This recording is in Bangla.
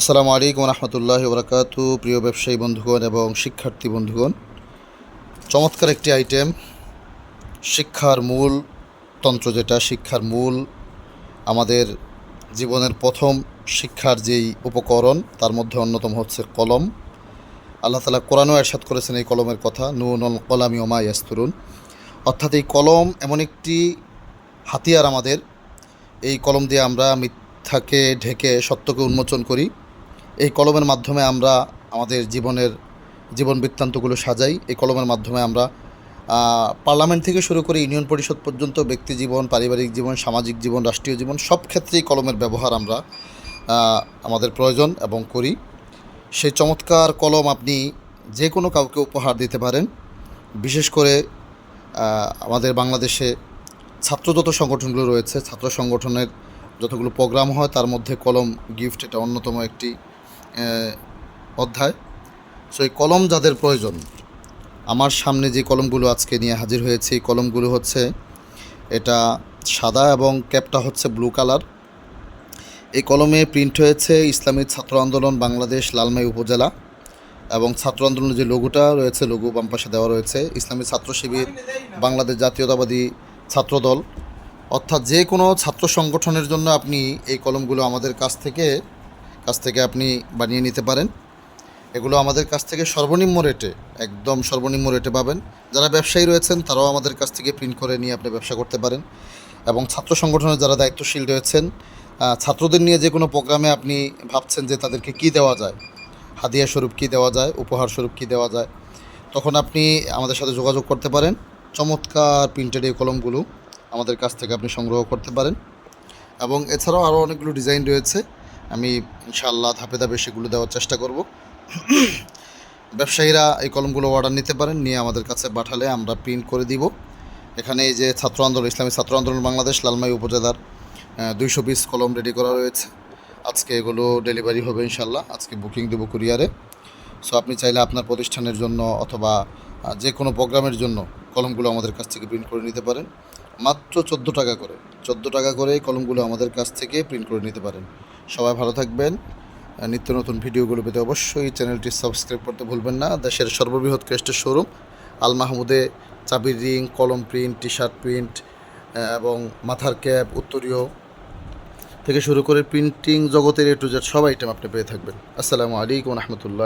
আসসালামু আলাইকুম রহমতুল্লাহ বরকাত প্রিয় ব্যবসায়ী বন্ধুগণ এবং শিক্ষার্থী বন্ধুগণ, চমৎকার একটি আইটেম শিক্ষার মূল তন্ত্র যেটা, শিক্ষার মূল আমাদের জীবনের প্রথম শিক্ষার যেই উপকরণ, তার মধ্যে অন্যতম হচ্ছে কলম। আল্লাহ তালা কোরআনও এরশাদ করেছেন এই কলমের কথা নুন কলামি ওমা ইয়াস্তুরুন। অর্থাৎ এই কলম এমন একটি হাতিয়ার আমাদের। এই কলম দিয়ে আমরা মিথ্যাকে ঢেকে সত্যকে উন্মোচন করি। এই কলমের মাধ্যমে আমরা আমাদের জীবনের জীবন বৃত্তান্তগুলো সাজাই। এই কলমের মাধ্যমে আমরা পার্লামেন্ট থেকে শুরু করে ইউনিয়ন পরিষদ পর্যন্ত ব্যক্তি জীবন, পারিবারিক জীবন, সামাজিক জীবন, রাষ্ট্রীয় জীবন, সব ক্ষেত্রেই কলমের ব্যবহার আমরা আমাদের প্রয়োজন এবং করি। সেই চমৎকার কলম আপনি যে কোনো কাউকে উপহার দিতে পারেন। বিশেষ করে আমাদের বাংলাদেশে ছাত্র যত সংগঠনগুলো রয়েছে। ছাত্র সংগঠনের যতগুলো প্রোগ্রাম হয়, তার মধ্যে কলম, গিফট এটা অন্যতম একটি অধ্যায়। সো এই কলম যাদের প্রয়োজন, আমার সামনে যে কলমগুলো আজকে নিয়ে হাজির হয়েছে, এই কলমগুলো হচ্ছে, এটা সাদা এবং ক্যাপটা হচ্ছে ব্লু কালার। এই কলমে প্রিন্ট হয়েছে ইসলামী ছাত্র আন্দোলন বাংলাদেশ লালমাই উপজেলা এবং ছাত্র আন্দোলনের যে লোগোটা রয়েছে লোগো বাম পাশে দেওয়া রয়েছে, ইসলামী ছাত্র শিবির বাংলাদেশ জাতীয়তাবাদী ছাত্রদল অর্থাৎ যে কোনো ছাত্র সংগঠনের জন্য আপনি এই কলমগুলো আমাদের কাছ থেকে কাছ থেকে আপনি বানিয়ে নিতে পারেন। এগুলো আমাদের কাছ থেকে সর্বনিম্ন রেটে, একদম সর্বনিম্ন রেটে পাবেন। যারা ব্যবসায়ী রয়েছেন, তারাও আমাদের কাছ থেকে প্রিন্ট করে নিয়ে আপনি ব্যবসা করতে পারেন। এবং ছাত্র সংগঠনের যারা দায়িত্বশীল রয়েছেন ছাত্রদের নিয়ে যে কোনো প্রোগ্রামে আপনি ভাবছেন যে তাদেরকে কী দেওয়া যায়? হাদিয়া স্বরূপ কী দেওয়া যায়? উপহার স্বরূপ কী দেওয়া যায়? তখন আপনি আমাদের সাথে যোগাযোগ করতে পারেন। চমৎকার প্রিন্টেড এই কলমগুলো আমাদের কাছ থেকে আপনি সংগ্রহ করতে পারেন। এবং এছাড়াও আরও অনেকগুলো ডিজাইন রয়েছে। আমি ইনশাআল্লাহ ধাপে ধাপে সেগুলো দেওয়ার চেষ্টা করব। ব্যবসায়ীরা এই কলমগুলো অর্ডার নিতে পারেন, নিয়ে আমাদের কাছে পাঠালে আমরা প্রিন্ট করে দিব। এখানে এই যে ছাত্র আন্দোলন, ইসলামী ছাত্র আন্দোলন বাংলাদেশ লালমাই উপজেলার দুইশো পিস কলম রেডি করা রয়েছে। আজকে এগুলো ডেলিভারি হবে ইনশাল্লাহ আজকে বুকিং দেবো কুরিয়ারে সো আপনি চাইলে আপনার প্রতিষ্ঠানের জন্য অথবা যে কোনো প্রোগ্রামের জন্য কলমগুলো আমাদের কাছ থেকে প্রিন্ট করে নিতে পারেন। মাত্র চোদ্দ টাকা করে। চোদ্দ টাকা করে কলমগুলো আমাদের কাছ থেকে প্রিন্ট করে নিতে পারেন। সবাই ভালো থাকবেন। নিত্য নতুন ভিডিওগুলো পেতে অবশ্যই চ্যানেলটি সাবস্ক্রাইব করতে ভুলবেন না। দেশের সর্ববৃহৎ ক্রেস্টের শোরুম, আল মাহমুদে চাবির রিং, কলম প্রিন্ট টি শার্ট প্রিন্ট এবং মাথার ক্যাপ, উত্তরীয় থেকে শুরু করে প্রিন্টিং জগতের এ টু জেড সব আইটেম আপনি পেয়ে থাকবেন। আসসালামু আলাইকুম রহমতুল্লাহ।